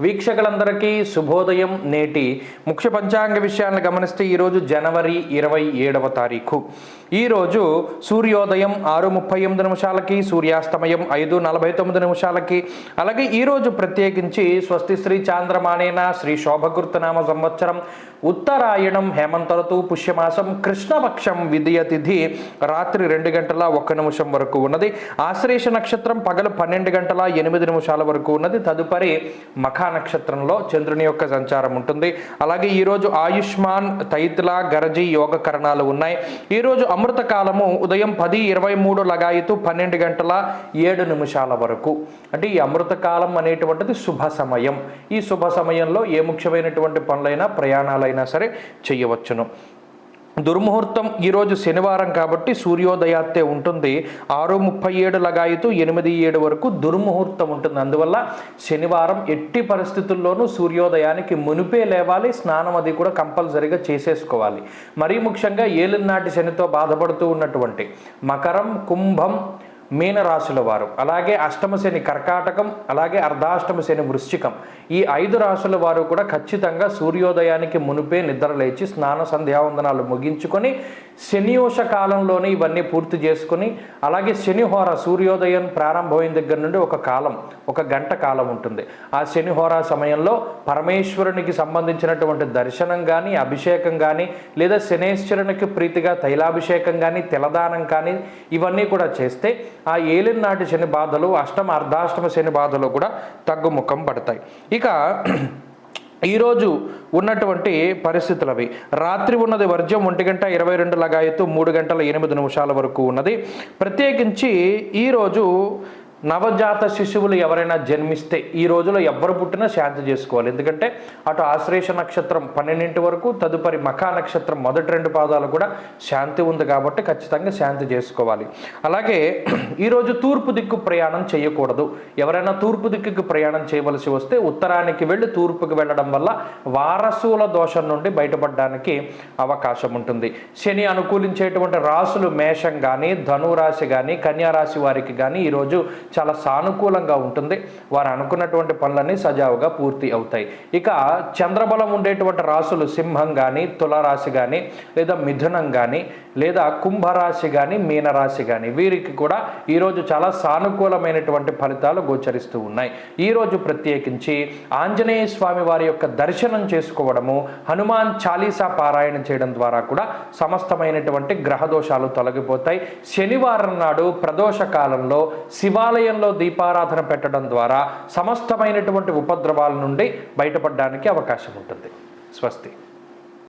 వీక్షకులందరికీ శుభోదయం నేటి ముఖ్య పంచాంగ విషయాలను గమనిస్తే ఈరోజు జనవరి ఇరవై ఏడవ తారీఖు. ఈరోజు సూర్యోదయం ఆరు ముప్పై ఎనిమిది నిమిషాలకి సూర్యాస్తమయం ఐదు నలభై తొమ్మిది నిమిషాలకి. అలాగే ఈరోజు ప్రత్యేకించి స్వస్తి శ్రీ చాంద్రమానేన శ్రీ శోభకృతనామ సంవత్సరం ఉత్తరాయణం హేమంతరతు పుష్యమాసం కృష్ణపక్షం విధియ తిథి రాత్రి రెండు గంటల ఒక్క నిమిషం వరకు ఉన్నది. ఆశ్రేష నక్షత్రం పగలు పన్నెండు గంటల ఎనిమిది నిమిషాల వరకు ఉన్నది. తదుపరి మఖా నక్షత్రంలో చంద్రుని యొక్క సంచారం ఉంటుంది. అలాగే ఈరోజు ఆయుష్మాన్ తైత్ల గరజి యోగ కరణాలు ఉన్నాయి ఈరోజు అమృత కాలము ఉదయం పది ఇరవై మూడు లగాయితూ పన్నెండు గంటల ఏడు నిమిషాల వరకు. అంటే ఈ అమృత కాలం అనేటువంటిది శుభ సమయం. ఈ శుభ సమయంలో ఏ ముఖ్యమైనటువంటి పనులైనా ప్రయాణాలైనా సరే చేయవచ్చును. దుర్ముహూర్తం ఈరోజు శనివారం కాబట్టి సూర్యోదయాత్తే ఉంటుంది. ఆరు ముప్పై ఏడు లగాయితూ ఎనిమిది ఏడు వరకు దుర్ముహూర్తం ఉంటుంది. అందువల్ల శనివారం ఎట్టి పరిస్థితుల్లోనూ సూర్యోదయానికి మునిపే లేవాలి. స్నానం అది కూడా కంపల్సరీగా చేసేసుకోవాలి. మరీ ముఖ్యంగా ఏలినాటి శనితో బాధపడుతూ ఉన్నటువంటి మకరం కుంభం మీనరాశుల వారు. అలాగే అష్టమశని కర్కాటకం అలాగే అర్ధాష్టమశని వృశ్చికం. ఈ ఐదు రాశుల వారు కూడా ఖచ్చితంగా సూర్యోదయానికి మునిపే నిద్ర లేచి స్నాన సంధ్యావందనాలు ముగించుకొని శనియోష కాలంలోనే ఇవన్నీ పూర్తి చేసుకుని అలాగే శనిహోర సూర్యోదయం ప్రారంభమైన దగ్గర నుండి ఒక కాలం ఒక గంట కాలం ఉంటుంది. ఆ శనిహోర సమయంలో పరమేశ్వరునికి సంబంధించినటువంటి దర్శనం కానీ అభిషేకం కానీ లేదా శనేశ్వరునికి ప్రీతిగా తైలాభిషేకం కానీ తిలదానం కానీ ఇవన్నీ కూడా చేస్తే ఆ ఏలినాటి శని బాధలు అష్టమ అర్ధాష్టమ శని బాధలు కూడా తగ్గుముఖం పడతాయి. ఇక ఈరోజు ఉన్నటువంటి పరిస్థితులు అవి రాత్రి ఉన్నది వర్జం ఒంటి గంట ఇరవై రెండు లగాయత్తు మూడు గంటల ఎనిమిది నిమిషాల వరకు ఉన్నది. ప్రత్యేకించి ఈరోజు నవజాత శిశువులు ఎవరైనా జన్మిస్తే ఈ రోజులో ఎవరు పుట్టినా శాంతి చేసుకోవాలి. ఎందుకంటే అటు ఆశ్రేష నక్షత్రం పన్నెండింటి వరకు తదుపరి మఖా నక్షత్రం మొదటి రెండు పాదాలు కూడా శాంతి ఉంది కాబట్టి ఖచ్చితంగా శాంతి చేసుకోవాలి. అలాగే ఈరోజు తూర్పు దిక్కు ప్రయాణం చేయకూడదు. ఎవరైనా తూర్పు దిక్కుకు ప్రయాణం చేయవలసి వస్తే ఉత్తరానికి వెళ్ళి తూర్పుకి వెళ్ళడం వల్ల వారసుల దోషం నుండి బయటపడడానికి అవకాశం ఉంటుంది. శని అనుకూలించేటువంటి రాసులు మేషం కానీ ధనురాశి కానీ కన్యారాశి వారికి కానీ ఈరోజు చాలా సానుకూలంగా ఉంటుంది. వారు అనుకున్నటువంటి పనులన్నీ సజావుగా పూర్తి అవుతాయి. ఇక చంద్రబలం ఉండేటువంటి రాసులు సింహం కానీ తులరాశి కానీ లేదా మిథునం కానీ లేదా కుంభరాశి కానీ మీనరాశి కానీ వీరికి కూడా ఈరోజు చాలా సానుకూలమైనటువంటి ఫలితాలు గోచరిస్తూ ఉన్నాయి. ఈరోజు ప్రత్యేకించి ఆంజనేయ స్వామి వారి యొక్క దర్శనం చేసుకోవడము హనుమాన్ చాలీసా పారాయణ చేయడం ద్వారా కూడా సమస్తమైనటువంటి గ్రహదోషాలు తొలగిపోతాయి. శనివారం నాడు ప్రదోష కాలంలో శివాలయంలో దీపారాధన పెట్టడం ద్వారా సమస్తమైనటువంటి ఉపద్రవాల నుండి బయటపడడానికి అవకాశం ఉంటుంది. స్వస్తి.